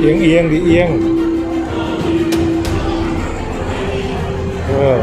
เอียงเอียงดิเอียงเออ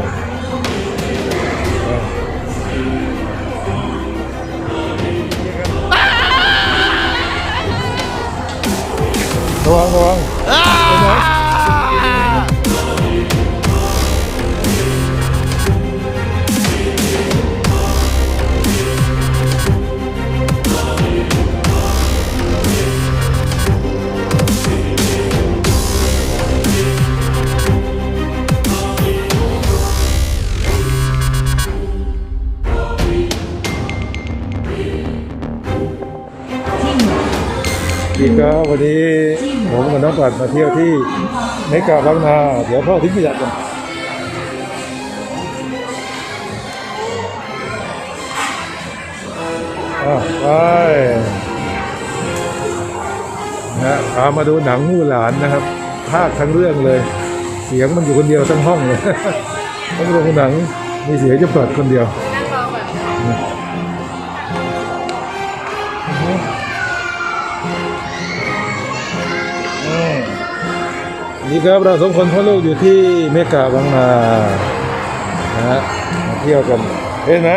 ครับวันนี้ผมกับน้องปัดมาเที่ยวที่เมกาบางนาเดี๋ยวพ่อทิ้งขยะกันอะไปนะพามาดูหนังมู่หลานนะครับภาคทั้งเรื่องเลย เสียงมันอยู่คนเดียวทั้งห้องเลยทั้งโรงหนังมีเสียงจะเปิดคนเดียว นี่ครับเราสองคนพ่อลูกอยู่ที่เมกาบางนานะฮะมาเที่ยวกันเห็นไหม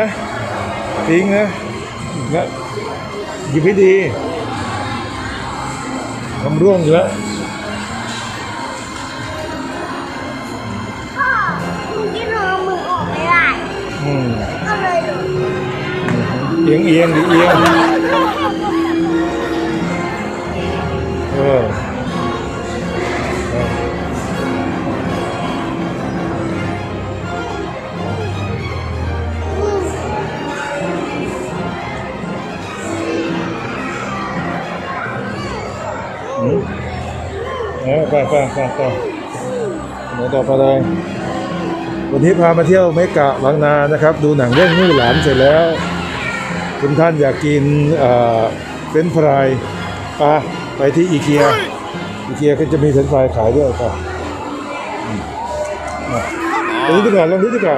ทิ้งนะนะหยิบให้ดีทำร่วงอยู่แล้วพ่อมึงที่นอนมึงออกไม่ได้อืมก็เลยหลุดเอียงเอียงดิเอียงเออเอ ไปไปไปไปเดี๋ยวต่อไปเลยวันนี้พามาเที่ยวเมกะบางนานะครับ ดูหนังเรื่องมู่หลานเสร็จแล้วคุณท่านอยากกินเอ่อเฟรนฟรายปะไปที่อีเกียอีเกียก็จะมีเฟรนฟรายขายด้วยป่ะอืมอะลงนี้ดีกว่าลงนี้ดีกว่า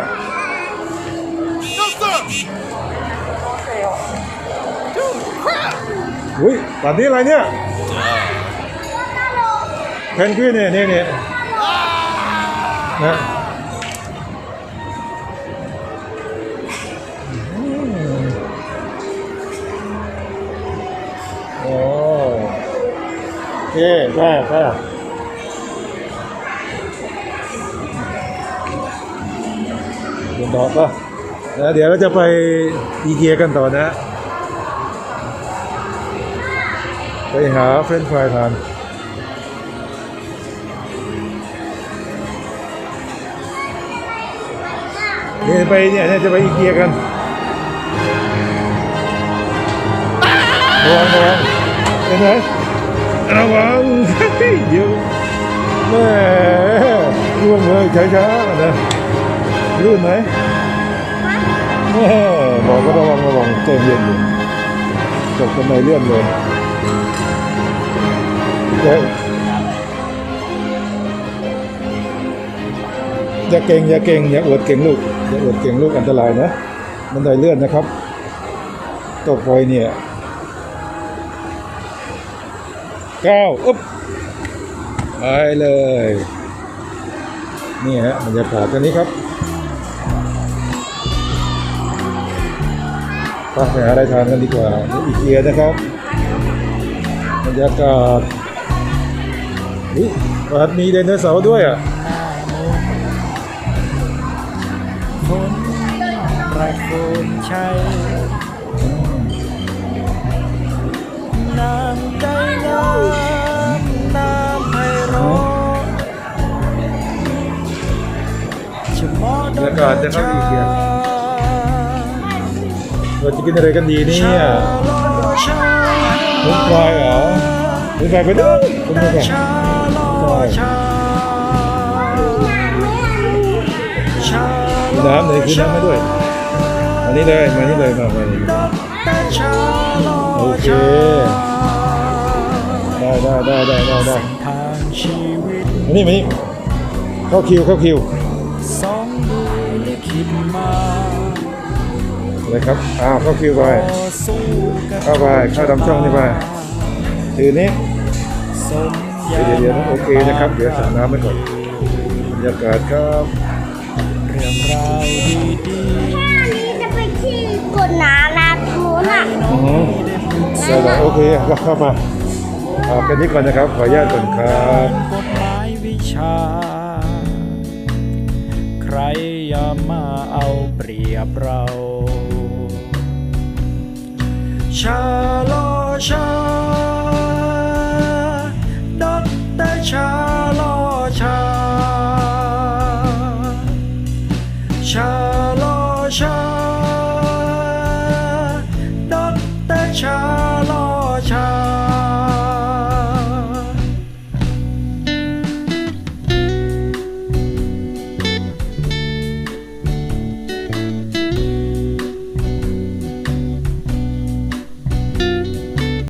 อุ้ยป่านนี้อะไรเนี่ย เพนกวินเนี่ยนี่นี่นะโอ้โอเคได้ได้เดี๋ยวต่อก็เดี๋ยวเราจะไปอีเกียกันต่อนะ ไปหาเฟรนช์ฟรายทาน เนี่ยไปเนี่ยจะไปอีเกียกันระวังระวังเห็นไหมระวังเดี๋ยวแม่ร่วงเลยช้าๆนะลื่นไหมแม่บอกก็ระวังระวังใจเย็นอยู่จบกันในเรื่องเลยเดี๋ยวอย่าเก่งอย่าเก่งอย่าอวดเก่งลูก อย่าอดเก่งลูกอันตรายนะมันไดเลื่อนนะครับ ตกไปเนี่ยเก้าอึ๊บไปเลย นี่ฮะบรรยากาศกันนี้ครับไปหาอะไรทานกันดีกว่าอีเกียนะครับบรรยากาศนี่วัดมีไดโนเสาร์ด้วยอะ ฝนประโคนชัยนางใจงามน้ำไพเราะจะมอบบรรยากาศนะครับอีเกียเราจะกินอะไรกันดีเนี่ยชามุกควายเหรอมุกควายไปด้วยคุณมุกควายชา น้ำไหนคือน้ำให้ด้วยอันนี้เลยมานี่เลยมามานี่ดอกแต่ชาโอเคได้ได้ได้ได้ได้ได้ทางชีวิตมานี่มานี่เข้าคิวเข้าคิวเลยครับอ้าวเข้าคิวไปเข้าไปเข้าตามช่องนี่ไปถือนี้เดี๋ยวเดี๋ยวโอเคนะครับ เดี๋ยวสั่งน้ำไปก่อนบรรยากาศครับ รื่องราวดีอันนี้จะไปที่กดน้ำนะทูน่ะอือฮึได้แล้วโอเคก็เข้ามาเอาแค่นี้ก่อนนะครับ ขออนุญาตก่อนครับ กฎหมายวิชา ใครอย่ามาเอาเปรียบเรา ชาลอชา